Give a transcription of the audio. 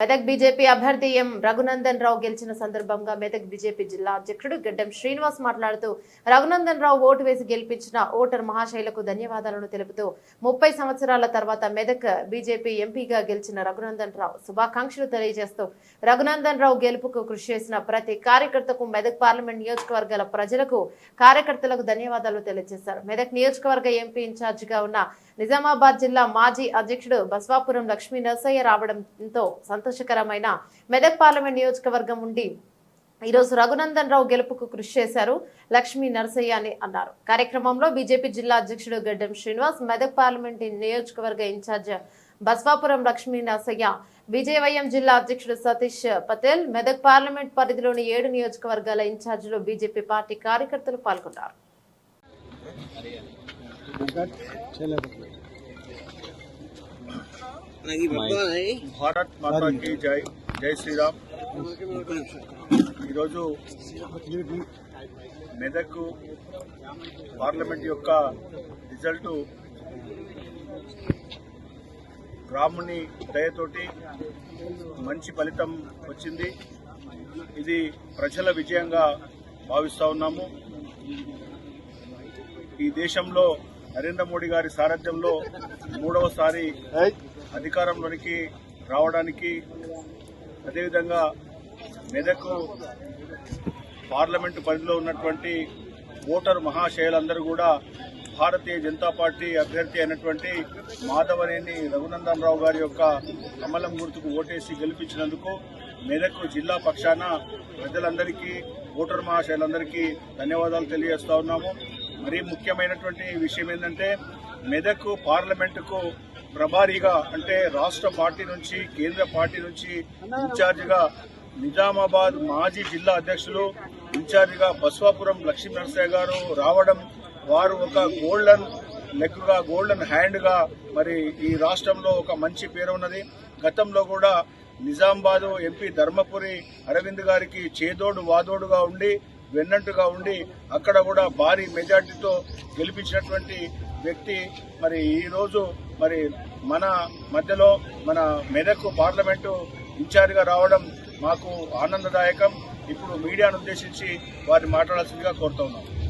Medak BJP అభ్యర్థి ఎం రఘునందన్ రావు గెలిచిన సందర్భంగా మెదక్ బీజేపీ జిల్లా అధ్యక్షుడు గడ్డం శ్రీనివాస్ మాట్లాడుతూ రఘునందన్ రావు ఓటు వేసి గెలిపించిన ఓటర్ మహాశైలకు ధన్యవాదాలను తెలుపుతూ ముప్పై సంవత్సరాల తర్వాత మెదక్ బీజేపీ ఎంపీగా గెలిచిన రఘునందన్ రావు శుభాకాంక్షలు తెలియజేస్తూ రఘునందన్ రావు గెలుపుకు కృషి చేసిన ప్రతి కార్యకర్తకు మెదక్ పార్లమెంట్ నియోజకవర్గాల ప్రజలకు కార్యకర్తలకు ధన్యవాదాలు తెలియజేశారు. మెదక్ నియోజకవర్గ ఎంపీ ఇన్ఛార్జిగా ఉన్న నిజామాబాద్ జిల్లా మాజీ అధ్యక్షుడు బస్వాపురం లక్ష్మీ నరసయ్య రావడంతో సంతోషకరమైన మెదక్ పార్లమెంట్ నియోజకవర్గం ఉండి ఈరోజు రఘునందన్ రావు గెలుపుకు కృషి చేశారు లక్ష్మీ నరసయ్య అని అన్నారు. కార్యక్రమంలో బీజేపీ జిల్లా అధ్యక్షుడు గడ్డం శ్రీనివాస్ మెదక్ పార్లమెంట్ నియోజకవర్గ ఇన్ఛార్జ్ బస్వాపురం లక్ష్మీ నరసయ్య విజయవయం జిల్లా అధ్యక్షుడు సతీష్ పటేల్ మెదక్ పార్లమెంట్ పరిధిలోని ఏడు నియోజకవర్గాల ఇన్ఛార్జీలు బీజేపీ పార్టీ కార్యకర్తలు పాల్గొన్నారు. భారత్ మాతా की జై జై శ్రీరామ్ ఈరోజు మెదక్ పార్లమెంట్ యొక్క రిజల్ట్ రాముని దయతోటి మంచి ఫలితం వచ్చింది. ఇది ప్రజల విజయంగా భావిస్తా ఉన్నాము. ఈ దేశంలో నరేంద్ర మోడీ గారి సారథ్యంలో మూడవసారి అధికారంలోనికి రావడానికి అదేవిధంగా మెదక్ పార్లమెంటు పరిధిలో ఉన్నటువంటి ఓటర్ మహాశయులందరూ కూడా భారతీయ జనతా పార్టీ అభ్యర్థి అయినటువంటి మాధవనేని రఘునందన్ రావు గారి యొక్క కమలం గుర్తుకు ఓటేసి గెలిపించినందుకు మెదక్ జిల్లా పక్షాన ప్రజలందరికీ ఓటర్ మహాశయులందరికీ ధన్యవాదాలు తెలియజేస్తా ఉన్నాము. మరీ ముఖ్యమైనటువంటి విషయం ఏంటంటే మెదక్ పార్లమెంటుకు ప్రభారీగా అంటే రాష్ట్ర పార్టీ నుంచి కేంద్ర పార్టీ నుంచి ఇన్ఛార్జిగా నిజామాబాద్ మాజీ జిల్లా అధ్యక్షులు ఇన్ఛార్జిగా బస్వాపురం లక్ష్మీనరసయ్య గారు రావడం వారు ఒక గోల్డెన్ లెగ్గా గోల్డెన్ హ్యాండ్గా మరి ఈ రాష్ట్రంలో ఒక మంచి పేరు ఉన్నది. గతంలో కూడా నిజామాబాద్ ఎంపీ ధర్మపురి అరవింద్ గారికి చేదోడు వాదోడుగా ఉండి వెన్నంటుగా ఉండి అక్కడ కూడా భారీ మెజార్టీతో గెలిపించినటువంటి వ్యక్తి. మరి ఈరోజు మరి మన మధ్యలో మన మెదక్ పార్లమెంటు ఇన్ఛార్జిగా రావడం మాకు ఆనందదాయకం. ఇప్పుడు మీడియాను ఉద్దేశించి వారిని మాట్లాడాల్సిందిగా కోరుతున్నాం